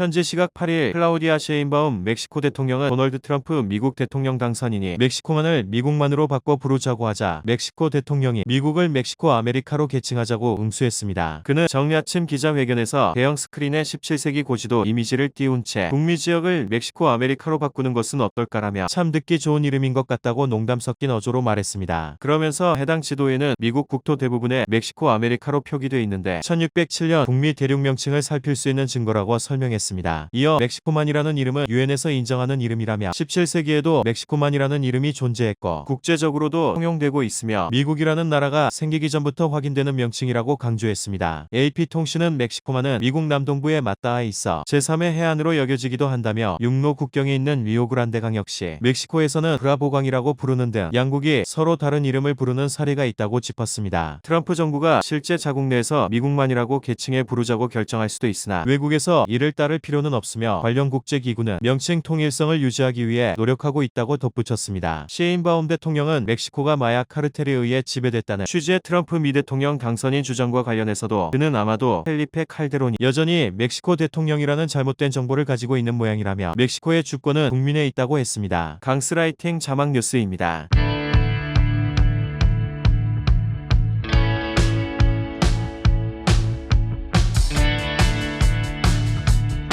현지 시각 8일 클라우디아 셰인바움 멕시코 대통령은 도널드 트럼프 미국 대통령 당선인이 멕시코만을 미국만으로 바꿔 부르자고 하자 멕시코 대통령이 미국을 멕시코 아메리카로 개칭하자고 응수했습니다. 그는 정야침 기자회견에서 대형 스크린에 17세기 고지도 이미지를 띄운 채 북미 지역을 멕시코 아메리카로 바꾸는 것은 어떨까라며 참 듣기 좋은 이름인 것 같다고 농담 섞인 어조로 말했습니다. 그러면서 해당 지도에는 미국 국토 대부분에 멕시코 아메리카로 표기돼 있는데 1607년 북미 대륙 명칭을 살필 수 있는 증거라고 설명했습니다. 이어 멕시코만이라는 이름은 유엔에서 인정하는 이름이라며 17세기에도 멕시코만이라는 이름이 존재했고 국제적으로도 통용되고 있으며 미국이라는 나라가 생기기 전부터 확인되는 명칭이라고 강조했습니다. AP통신은 멕시코만은 미국 남동부에 맞닿아 있어 제3의 해안으로 여겨지기도 한다며 육로 국경에 있는 리오그란데강 역시 멕시코에서는 브라보강이라고 부르는 등 양국이 서로 다른 이름을 부르는 사례가 있다고 짚었습니다. 트럼프 정부가 실제 자국 내에서 미국만이라고 계칭해 부르자고 결정할 수도 있으나 외국에서 이를 따를 필요는 없으며 관련 국제기구는 명칭 통일성을 유지하기 위해 노력하고 있다고 덧붙였습니다. 셰인바움 대통령은 멕시코가 마약 카르텔에 의해 지배됐다는 취지의 트럼프 미 대통령 당선인 주장과 관련해서도 그는 아마도 펠리페 칼데론이 여전히 멕시코 대통령이라는 잘못된 정보를 가지고 있는 모양이라며 멕시코의 주권은 국민에 있다고 했습니다. 강스라이팅 자막 뉴스입니다.